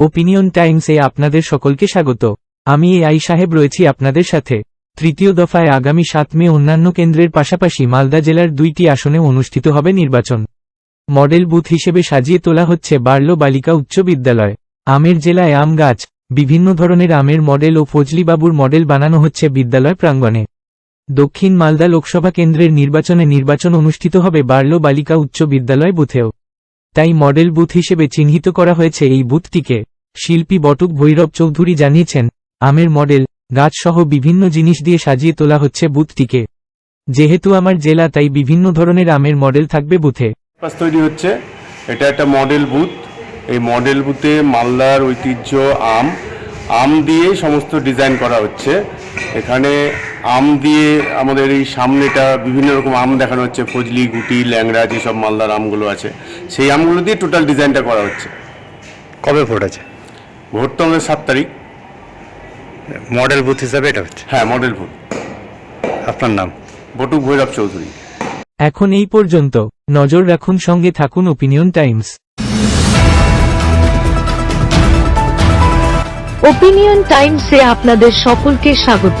Opinion টাইমসে আপনাদের সকলকে স্বাগত। আমি এ আই সাহেব রয়েছি আপনাদের সাথে। তৃতীয় দফায় আগামী সাত মে অন্যান্য কেন্দ্রের পাশাপাশি মালদা জেলার দুইটি আসনে অনুষ্ঠিত হবে নির্বাচন। মডেল বুথ হিসেবে সাজিয়ে তোলা হচ্ছে বার্লো বালিকা উচ্চ বিদ্যালয়। আমের জেলায় আম গাছ, বিভিন্ন ধরনের আমের মডেল ও ফজলিবাবুর মডেল বানানো হচ্ছে বিদ্যালয় প্রাঙ্গণে। দক্ষিণ মালদা লোকসভা কেন্দ্রের নির্বাচনে নির্বাচন অনুষ্ঠিত হবে বার্লো বালিকা উচ্চ বিদ্যালয় বুথেও। তাই মডেল বুথ হিসেবে চিহ্নিত করা হয়েছে এই বুথটিকে। শিল্পী বটুক ভৈরব চৌধুরী জানিয়েছেন, আমের মডেল, গাছসহ বিভিন্ন জিনিস দিয়ে সাজিয়ে তোলা হচ্ছে বুথটিকে। যেহেতু আমার জেলা, তাই বিভিন্ন ধরনের আমের মডেল থাকবে বুথে। তৈরি হচ্ছে। এটা একটা মডেল বুথ। এই মডেল বুথে মালদার ঐতিহ্য আম। আম দিয়ে সমস্ত ডিজাইন করা হচ্ছে। এখানে আম দিয়ে আমাদের এই সামনেটা বিভিন্ন রকম আম দেখানো হচ্ছে ফজলি গুটি ল্যাংড়া যেসব মালদার আমগুলো আছে সেই আমগুলো দিয়ে টোটাল ডিজাইনটা করা হচ্ছে। কবে ভোট আছে? ভোট তো আমাদের সাত তারিখ। মডেল বুথ হিসাবে এটা হচ্ছে? হ্যাঁ মডেল বুথ। আপনার নাম? বটুক ভৈরব চৌধুরী। এখন এই পর্যন্ত। নজর রাখুন সঙ্গে থাকুন ওপিনিয়ন টাইমস ওপিনিয়ন টাইমসে আপনাদের সকলকে স্বাগত।